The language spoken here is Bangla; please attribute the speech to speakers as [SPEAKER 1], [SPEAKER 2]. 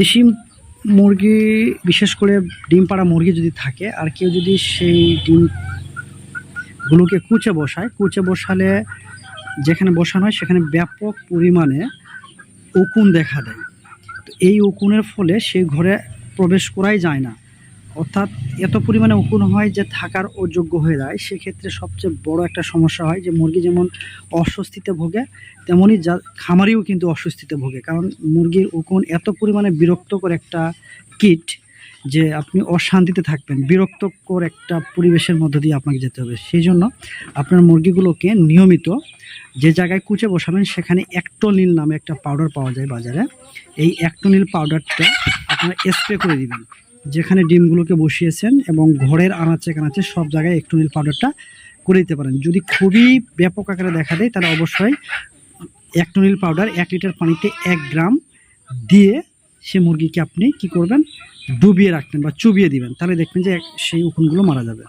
[SPEAKER 1] দেশি মুরগি, বিশেষ করে ডিম পাড়া মুরগি যদি থাকে, আর কেউ যদি সেই ডিমগুলোকে কুচে বসায়, কুচে বসালে যেখানে বসানো হয় সেখানে ব্যাপক পরিমাণে উকুন দেখা দেয়। তো এই উকুনের ফলে সেই ঘরে প্রবেশ করাই যায় না। অর্থাৎ এত পরিমাণে উকুন হয় যে থাকার অযোগ্য হয়ে যায়, সেক্ষেত্রে সবচেয়ে বড় একটা সমস্যা হয় যে মুরগি যেমন অস্বস্তিতে ভোগে তেমনই যা খামারিও কিন্তু অস্বস্তিতে ভোগে। কারণ মুরগির উকুন এত পরিমাণে বিরক্তকর একটা কিট যে আপনি অশান্তিতে থাকবেন, বিরক্তকর একটা পরিবেশের মধ্য দিয়ে আপনাকে যেতে হবে। সেই জন্য আপনার মুরগিগুলোকে নিয়মিত যে জায়গায় কুচে বসাবেন, সেখানে অ্যাক্টোনিল নামে একটা পাউডার পাওয়া যায় বাজারে। এই অ্যাক্টোনিল পাউডারটা আপনারা স্প্রে করে দিবেন। যেখানে ডিমগুলোকে বসিয়েছেন এবং ঘরের আনাচে কানাচে সব জায়গায় একটু নীল পাউডারটা করে দিতে পারেন। যদি খুবই ব্যাপক আকারে দেখা দেয়, তাহলে অবশ্যই অ্যাক্টোনিল পাউডার এক লিটার পানিতে এক গ্রাম দিয়ে সে মুরগিকে আপনি কি করবেন, ডুবিয়ে রাখবেন বা চুবিয়ে দিবেন। তাহলে দেখবেন যে সেই উকুনগুলো মারা যাবে।